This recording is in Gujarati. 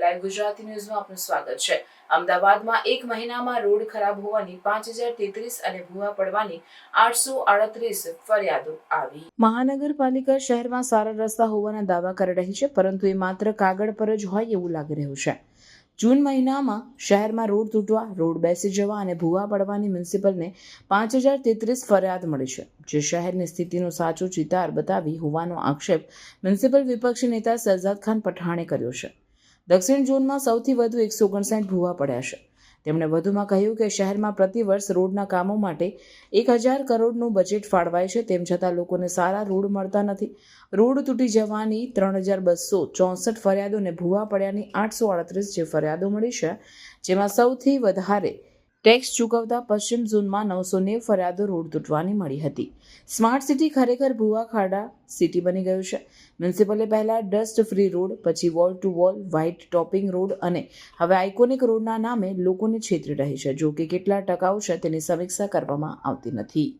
લાઈવ ગુજરાતી ન્યૂઝમાં આપનું સ્વાગત છે. અમદાવાદમાં એક મહિનામાં રોડ ખરાબ હોવાની પાંચ હજાર તેત્રીસ અને ભૂવા પડવાની આઠસો આડત્રીસ ફરિયાદો આવી. મહાનગરપાલિકા શહેરમાં સારા રસ્તા હોવાના દાવા કરી રહી છે, પરંતુ એ માત્ર કાગળ પર જ હોય એવું લાગી રહ્યું છે. જૂન મહિનામાં શહેરમાં રોડ તૂટવા, રોડ બેસી જવા અને ભૂવા પડવાની મ્યુનિસિપલને પાંચ હજાર તેત્રીસ ફરિયાદ મળી છે. જે શહેરની સ્થિતિનો સાચો ચિતાર બતાવી હોવાનો આક્ષેપ મ્યુનિસિપલ વિપક્ષી નેતા શહજાદ ખાન પઠાણે કર્યો છે. દક્ષિણ ઝોનમાં સૌથી વધુ એકસો ઓગણસાઠ ભૂવા પડ્યા છે. તેમણે વધુમાં કહ્યું કે શહેરમાં પ્રતિવર્ષ રોડના કામો માટે એક હજાર કરોડનું બજેટ ફાળવાય છે, તેમ છતાં લોકોને સારા રોડ મળતા નથી. રોડ તૂટી જવાની ત્રણ હજાર બસો ચોસઠ ફરિયાદો અને ભૂવા પડ્યાની આઠસો આડત્રીસ જે ફરિયાદો મળી છે, જેમાં સૌથી વધારે ટેક્સ ચૂકવતા પશ્ચિમ ઝોનમાં નવસો નેવ ફરિયાદો રોડ તૂટવાની મળી હતી. સ્માર્ટ સિટી ખરેખર ભૂવા ખાડા સિટી બની ગયું છે. મ્યુનિસિપલે પહેલાં ડસ્ટ ફ્રી રોડ, પછી wall to wall, white topping road અને હવે આઇકોનિક રોડના નામે લોકોને છેતરી રહી છે. જો કે કેટલા ટકાઉ છે તેની સમીક્ષા કરવામાં આવતી નથી.